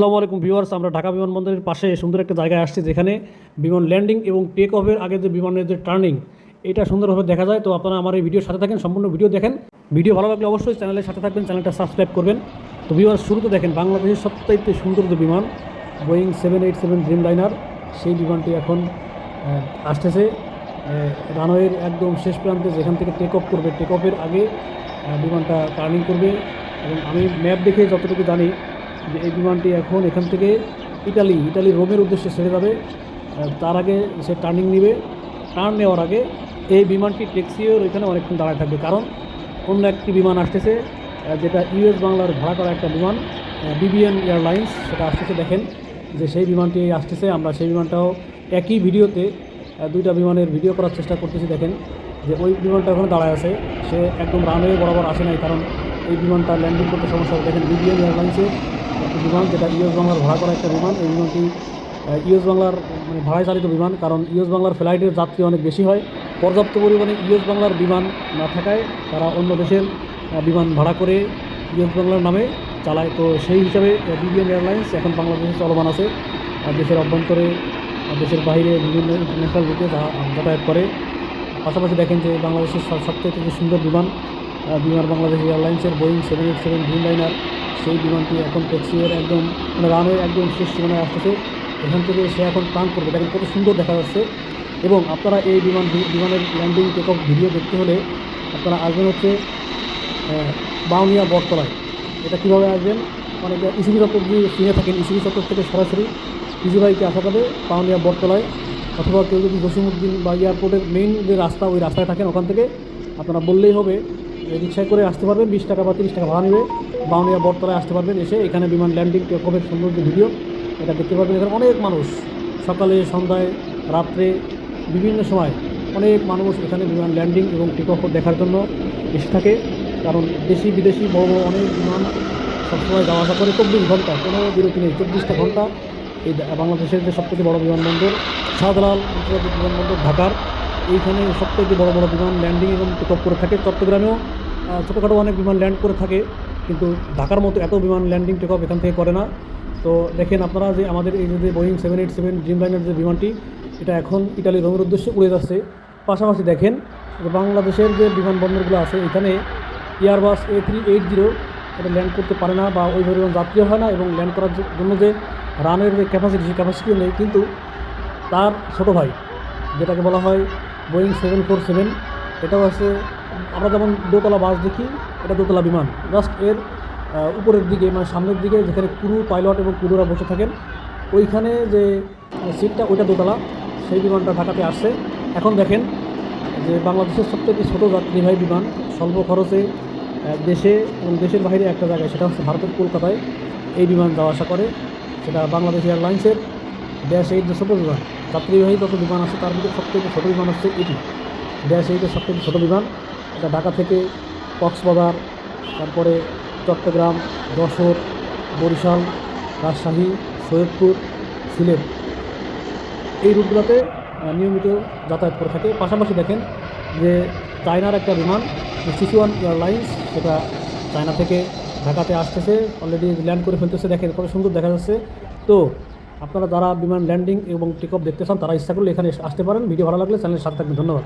আসসালামু আলাইকুম ভিউয়ার্স, আমরা ঢাকা বিমানবন্দরের পাশে সুন্দর একটা জায়গায় আসছি যেখানে বিমান ল্যান্ডিং এবং টেক অফের আগে যে বিমানের যে টার্নিং এটা সুন্দরভাবে দেখা যায়। তো আপনারা আমার এই ভিডিওর সাথে থাকেন, সম্পূর্ণ ভিডিও দেখেন। ভিডিও ভালো লাগলে অবশ্যই চ্যানেলের সাথে থাকবেন, চ্যানেলটা সাবস্ক্রাইব করবেন। তো ভিউয়ার্স, শুরুতে দেখেন, বাংলাদেশের সবচাইতে সুন্দর যে বিমান Boeing seven eight seven Dreamliner সেই বিমানটি এখন আসতেছে। রানওয়ের একদম শেষ প্রান্তে যেখান থেকে টেক অফ করবে টেক অফের আগে বিমানটা টার্নিং করবে। এবং আমি ম্যাপ দেখে যতটুকু জানি যে এই বিমানটি এখন এখান থেকে ইটালি ইটালি রোমের উদ্দেশ্যে ছেড়ে যাবে। তার আগে সে টার্নিং নেবে। টার্ন নেওয়ার আগে এই বিমানটি ট্যাক্সিওর ওইখানে অনেকক্ষণ দাঁড়ায় থাকবে। কারণ অন্য একটি বিমান আসতেছে যেটা ইউএস বাংলার ভাড়া করা একটা বিমান বিবিএন এয়ারলাইন্স। সেটা আসতেছে, দেখেন যে সেই বিমানটি আসতেছে। আমরা সেই বিমানটাও একই ভিডিওতে দুইটা বিমানের ভিডিও করার চেষ্টা করতেছি, দেখেন যে ওই বিমানটা ওখানে দাঁড়ায় আছে। সে একদম রানওয়ে বরাবর আসে নাই, কারণ এই বিমানটা ল্যান্ডিং করতে সমস্যা দেখেন বিবিএন এয়ারলাইন্সের একটি বিমান, যেটা ইউএস বাংলার ভাড়া করা একটা বিমান। এই বিমানটি ইউএস বাংলার মানে ভাড়ায় চালিত বিমান, কারণ ইউএস বাংলার ফ্লাইটের যাত্রী অনেক বেশি হয়। পর্যাপ্ত পরিমাণে ইউএস বাংলার বিমান না থাকায় তারা অন্য দেশের বিমান ভাড়া করে ইউএস বাংলার নামে চালায়। তো সেই হিসাবে বিবিএন এয়ারলাইন্স এখন বাংলাদেশে চলমান আছে। দেশের অভ্যন্তরে দেশের বাইরে বিভিন্ন ইন্টারন্যাশনাল রুটে যাতায়াত করে। পাশাপাশি দেখেন যে বাংলাদেশের সব- সবথেকে সুন্দর বিমান বিমান বাংলাদেশ এয়ারলাইন্সের Boeing seven eight seven Dreamliner সেই বিমানটি এখন ট্যাক্সিওর একদম মানে রানের একদম শেষ সীমানায় আসতেছে। এখান থেকে সে এখন টান করবে দেখেন কত সুন্দর দেখা যাচ্ছে। এবং আপনারা এই বিমান, বিমানের ল্যান্ডিং টেক অফ ভিডিও দেখতে হলে আপনারা আসবেন হচ্ছে বাউনিয়া বটতলায়। এটা কীভাবে আসবেন? মানে ইসিবি চত্বর দিয়ে চিনে থাকেন। ইসিবি চত্বর থেকে সরাসরি ইজিবাইকে আসা যাবে বাউনিয়া বটতলায়। অথবা কেউ যদি জসিমুদ্দিন বা এয়ারপোর্টের মেইন যে রাস্তা, ওই রাস্তায় থাকেন ওখান থেকে, আপনারা বললেই হবে রিক্সায় করে আসতে পারবেন, বিশ টাকা বা তিরিশ টাকা ভাড়া নেবে। বাউনিয়া বটতলায় আসতে পারবেন, এসে এখানে বিমান ল্যান্ডিং টেক অফের সুন্দর যে ভিডিও, এটা দেখতে পারবেন। এখানে অনেক মানুষ, সকালে, সন্ধ্যায়, রাত্রে, বিভিন্ন সময় অনেক মানুষ এখানে বিমান ল্যান্ডিং এবং টেক অফ দেখার জন্য এসে থাকে। কারণ দেশি, বিদেশি, বড় বড় অনেক বিমান সবসময় যাওয়া আসা করে। চব্বিশ ঘণ্টা, কোনো বিরতি নেই, চব্বিশটা ঘণ্টা। এই বাংলাদেশের যে সবথেকে বড় বিমানবন্দর, শাহজালাল আন্তর্জাতিক বিমানবন্দর, ঢাকার। এইখানে সবথেকে বড় বড় বিমান ল্যান্ডিং এবং টেক করে থাকে চট্টগ্রামেও। ছোটোখাটো অনেক বিমান ল্যান্ড করে থাকে, কিন্তু ঢাকার মতো এত বিমান ল্যান্ডিং টেক এখান থেকে করে না। তো দেখেন আপনারা যে আমাদের এই যে Boeing seven eight seven Dreamliner যে বিমানটি, এটা এখন ইটালি রোমের উদ্দেশ্যে উড়ে যাচ্ছে। পাশাপাশি দেখেন বাংলাদেশের যে বিমানবন্দরগুলো আছে, এখানে Airbus A three eight zero এটা ল্যান্ড করতে পারে না বা ওই পরিমাণ যাত্রীও হয় না এবং ল্যান্ড করার জন্য যে রানের যে ক্যাপাসিটি সেই ক্যাপাসিটিও নেই। কিন্তু তার ছোটো ভাই, যেটাকে বলা হয় বোয়িং সেভেন ফোর সেভেন এটাও আছে আমরা যেমন দোতলা বাস দেখি, এটা দোতলা বিমান। জাস্ট এর উপরের দিকে মানে সামনের দিকে, যেখানে ক্রু, পাইলট এবং ক্রুরা বসে থাকেন, ওইখানে যে সিটটা, ওইটা দোতলা, সেই বিমানটা ঢাকাতে আসছে। এখন দেখেন যে বাংলাদেশের সবথেকে ছোটো যাত্রীবাহী বিমান, স্বল্প খরচে দেশে এবং দেশের বাইরে একটা জায়গায়, সেটা হচ্ছে ভারতের কলকাতায়, এই বিমান যাওয়া আসা করে, সেটা বাংলাদেশ এয়ারলাইন্সের ড্যাশ এইট যে ছোটো বিমান। যাত্রীবাহী যত বিমান আছে, তার মধ্যে সবথেকে ছোটো বিমান হচ্ছে এটি। ড্যাশ এইটের সবথেকে ছোটো বিমান। এটা ঢাকা থেকে কক্সবাজার, তারপরে চট্টগ্রাম, যশোর, বরিশাল, রাজশাহী, সৈয়দপুর, সিলেট। এই রুটগুলোতে নিয়মিত যাতায়াত করে থাকে। পাশাপাশি দেখেন যে চায়নার একটা বিমান সিসিওয়ান এয়ারলাইন্স, সেটা চায়না থেকে ঢাকাতে আসতেছে, অলরেডি ল্যান্ড করে ফেলতেছে। দেখেন কত সুন্দর দেখা যাচ্ছে। তো আপনারা যারা বিমান ল্যান্ডিং এবং টেক অফ দেখতে চান, তারা ইচ্ছা করলে এখানে আসতে পারেন। ভিডিও ভালো লাগলে চ্যানেলের সাথে থাকবেন। ধন্যবাদ।